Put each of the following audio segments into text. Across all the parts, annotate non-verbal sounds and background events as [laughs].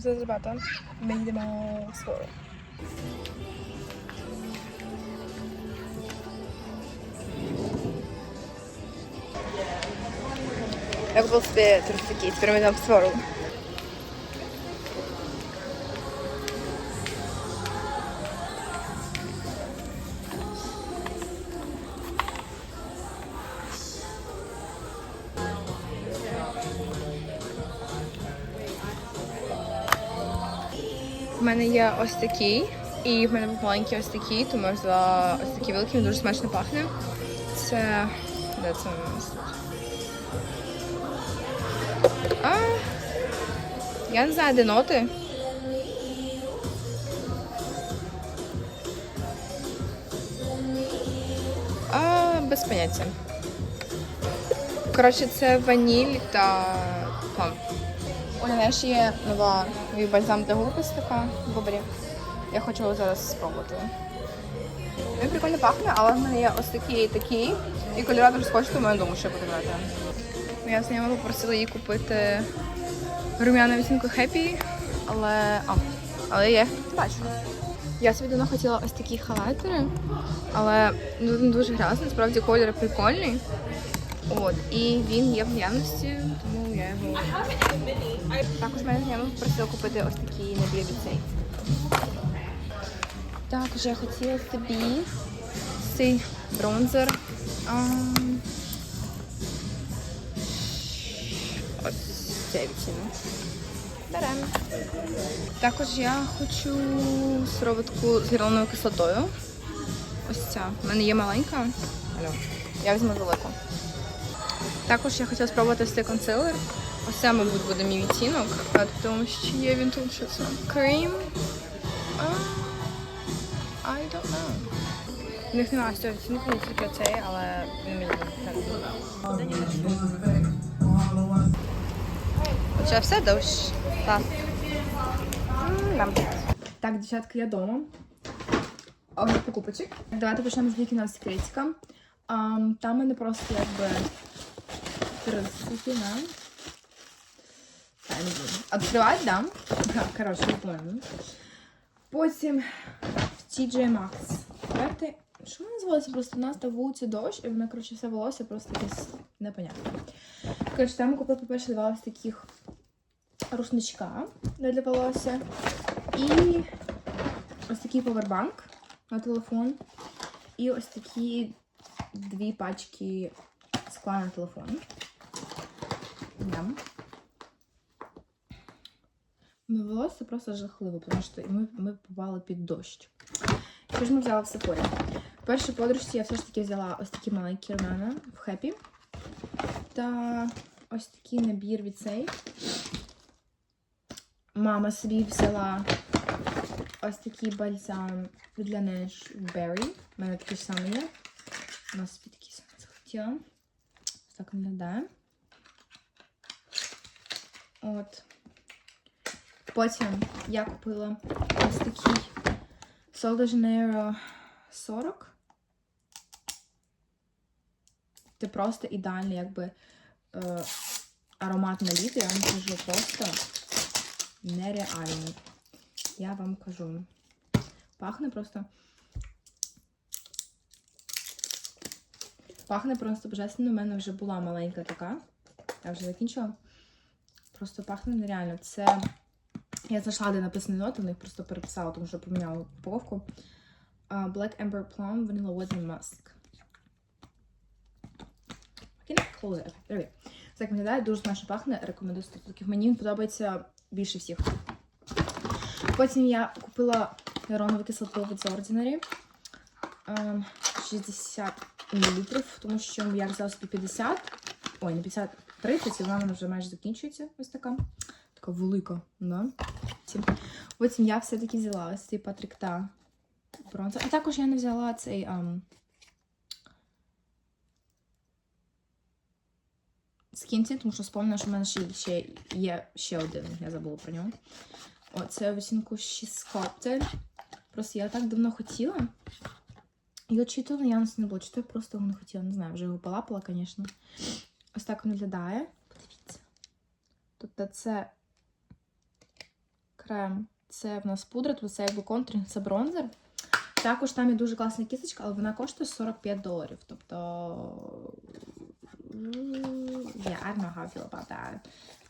зробити ми йдемо в свою. Я купила себе трусики, теперь мы идем в Свору. Мене є ось такий, і в мене був маленький ось такий, тому я взяла ось такий великий, він дуже смачно пахне. Це. Де це у нас? А, я не знаю, де ноти. А, без поняття. Коротше, це ваніль та плам. У мене ще є нова новий бальзам для губ така в бобрі. Я хочу його зараз спробувати. Він прикольно пахне, але в мене є ось такий і такий. І кольора дуже схожі, тому я думаю, що я буду брати. Моя знайома попросила їй купити рум'яну відтінку Happy, але. А, але я їх бачу. Я собі давно хотіла ось такі халатери, але ну, він дуже грязний, насправді колір прикольний. От, і він є в наявності, я. Також мене знайома попросила купити ось такий набір від цей. Також я хотіла собі цей бронзер. Ось цей відтінок. Беремо. Також я хочу сироватку з гіалуроновою кислотою. Ось ця. У мене є маленька. Алло. Я візьму велику. Також я хотіла спробувати цей консилер. Ось мабуть, буде мій відтінок, а тому що є він тут що це? Cream. А, I don't know. У них немає цього відтінку, не тільки цей, але він мені так. Хоча все дощ. Так. Так, дівчатка, я вдома. Огляд покупочок. Давайте почнемо з вікіна секретика. Um, там мене просто якби? Та, не буду. Відкривати, да? Коротше, поняла. Потім в TJ Maxx. Давайте, що вона називається? Просто у нас на вулиці дощ, і вона, коротше, все волосся просто якесь непонятне. Коротше, там купила, по-перше, два таких рушничка для волосся. І ось такий повербанк на телефон. І ось такі дві пачки скла на телефон. Да. Моє волосся просто жахливо, тому що ми, ми попали під дощ. Що ж ми взяли в Сефорі? В першій подружці я все ж таки взяла ось такі маленькі румяна в Хеппі. Та ось такий набір від цей. Мама собі взяла ось такий бальзам для ж Berry. У мене такий ж самий є. У нас собі такий самий захотіла. Ось так виглядає. От. Потім я купила ось такий Sol de Janeiro 40. Це просто ідеальний, якби е, аромат на літо. Я вам кажу просто нереальний. Я вам кажу. Пахне просто. Пахне просто божественно. У мене вже була маленька така. Я вже закінчила. Просто пахне нереально. Це. Я знайшла, де написані ноти, в них просто переписала, тому що поміняла упаковку. Uh, Black Amber Plum Vanilla Wedding Musk. I close it. There we go. Це виглядає, дуже смачно пахне. Рекомендую 100%. Мені він подобається більше всіх. Потім я купила гіалуронову кислоту від The Ordinary. Ем, 60 мл, тому що я взяла собі 50. Ой, не 50, 30, і вона вже майже закінчується. Ось така. Така велика, да? Потім- я все-таки взяла ось цей Патрік та бронзер. А також я не взяла цей. ам, Скінці, тому що спомнила, що в мене ще, ще є ще один, я забула про нього. О, це оцінку 6 коптель. Просто я так давно хотіла. І от чи то наявності не було, чи то я просто його не хотіла, не знаю, вже його полапала, звісно. Ось так він виглядає. Подивіться. Тобто це крем. Це в нас пудра, тут це якби контуринг, це бронзер. Також там є дуже класна кісточка, але вона коштує 45 доларів. Тобто. Yeah, I don't know how I feel about that.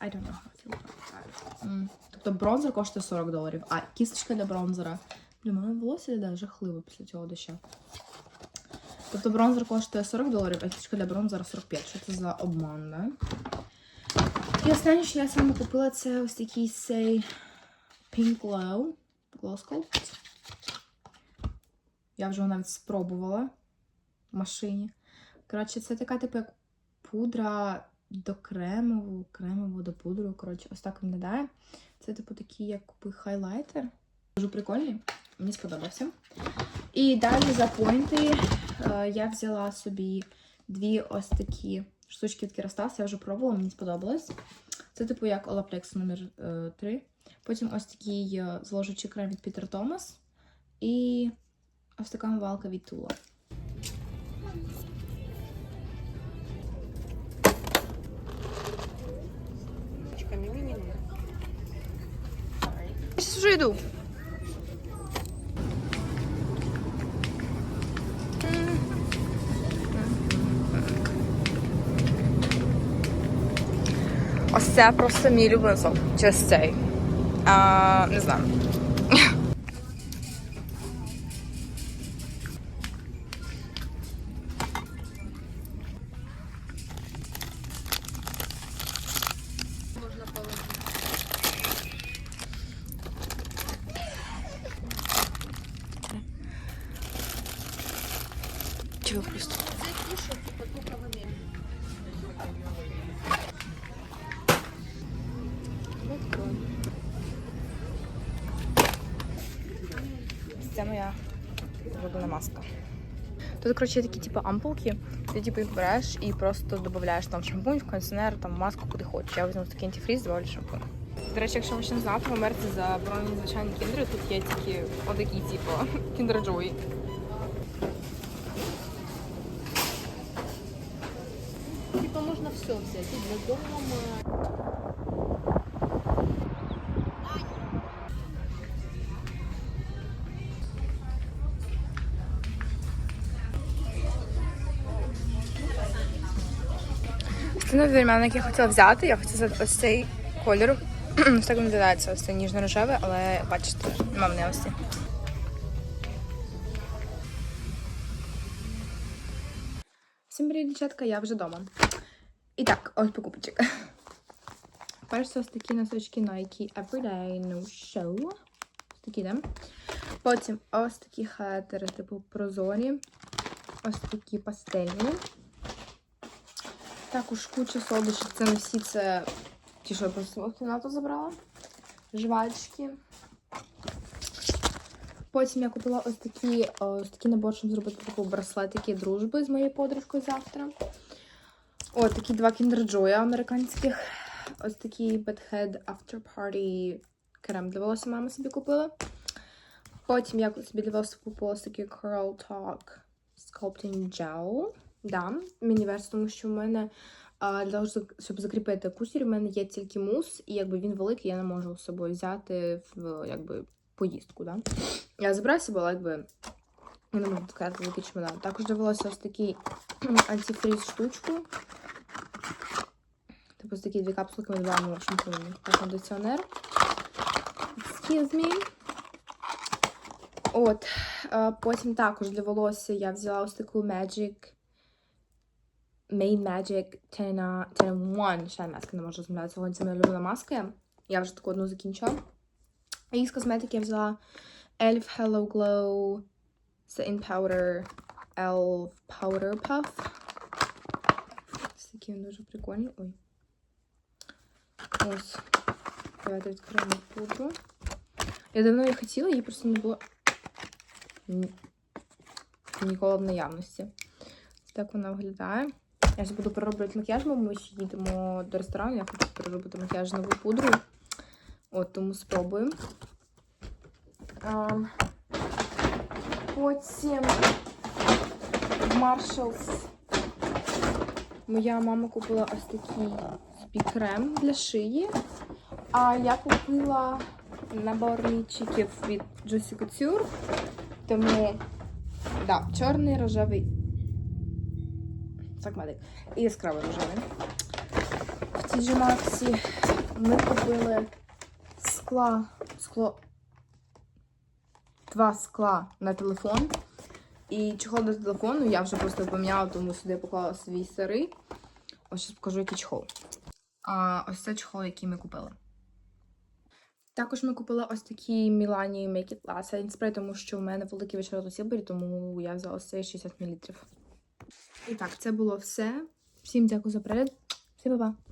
I don't know how I feel about that. М. Тобто бронзер коштує 40 доларів, а кісточка для бронзера. Блін, мене волосся да, жахливо після цього дощу. Тобто бронзер коштує 40 доларів, а кісточка для бронзера 45. Що це за обман, да? І останнє, що я саме купила, це ось такий цей Pink Glow. Glow Sculpt. Я вже його навіть спробувала в машині. Коротше, це така, типу, як пудра до кремову, кремову до пудру. Коротше, ось так виглядає. Це, типу, такий, якби хайлайтер. Дуже прикольний. Мені сподобався. І далі за поінти е, я взяла собі дві ось такі штучки від Kerastase. Я вже пробувала, мені сподобалось. Це, типу, як Olaplex номер 3. Потім ось такий е, зволожуючий крем від Peter Thomas. І ось така мивалка від Tula. Я сейчас уже иду. Ось це просто мій сок. Через цей. А, не знаю. Чего просто? Це моя улюблена маска. Тут, коротше, такі типу ампулки, ти типу їх береш і просто додаєш там шампунь, в кондиціонер, там маску, куди хочеш. Я візьму такий антифріз, добавлю шампунь. До речі, якщо ви ще не знати, в Америці заборонені звичайні кіндери, тут є тільки отакі, типу, кіндер Джой. Типа можно все взять для дома. Новий вельмен, який я хотіла взяти. Я хотіла взяти ось цей кольор. [clears throat] Ось так він виглядається, ось цей ніжно-рожевий, але бачите, нема в наявності. Всім привіт, дівчатка, я вже вдома. І так, ось покупочок. [laughs] Перш ось такі носочки Nike Everyday No Show. Ось такі, да? Потім ось такі хетери, типу прозорі. Ось такі пастельні. Також куча солодощів. Це не всі це ті, що я просто в кімнату забрала. Жвачки. Потім я купила ось такі, ось такий набор, щоб зробити таку браслетики дружби з моєю подружкою завтра. О, такі два Kinder Joy американських. Ось такий Bad Head After Party крем для волосся мама собі купила. Потім я собі для волосся купила ось такий Curl Talk Sculpting Gel. Да, мініверс, тому що в мене для того, щоб- закріпити кусір, в мене є тільки мус, і якби він великий, я не можу з собою взяти в якби поїздку. Да? Я забираю себе, але якби я не можу сказати великий чемодан. Також дивилася ось такий антифріз штучку. Типу ось такі дві капсулки ми додаємо шампунь та кондиціонер. Excuse me. От. Потім також для волосся я взяла ось таку Magic Main Magic 10 на 10 1 Shine Mask, не можу розмовляти сьогодні. Це моя улюблена маска. Я вже таку одну закінчила. І з косметики я взяла Elf Hello Glow це In Powder Elf Powder Puff. Ось такі він дуже прикольні. Ой. Ось. Давайте відкриємо пудру. Я давно її хотіла, її просто не було ні- ніколи в наявності. Так вона виглядає. Я ж буду перероблювати макіяж, бо ми ще їдемо до ресторану, я хочу переробити макіяж нову пудрою. От, тому спробуємо. Потім Marshalls моя мама купила ось такий собі крем для шиї. А я купила наборничків від Juicy Couture. Тому, да, чорний, рожевий. Так, медик. І яскравий рожевий. В тій же Максі ми купили скла, скло, два скла на телефон. І чехол до телефону я вже просто поміняла, тому сюди поклала свій старий. Ось зараз покажу, який чехол. А ось це чехол, який ми купили. Також ми купили ось такий Milani Make It Last Spray, тому що в мене великий вечір у Сілбері, тому я взяла ось цей 60 мл. І так, це було все. Всім дякую за перегляд. Всім па-па!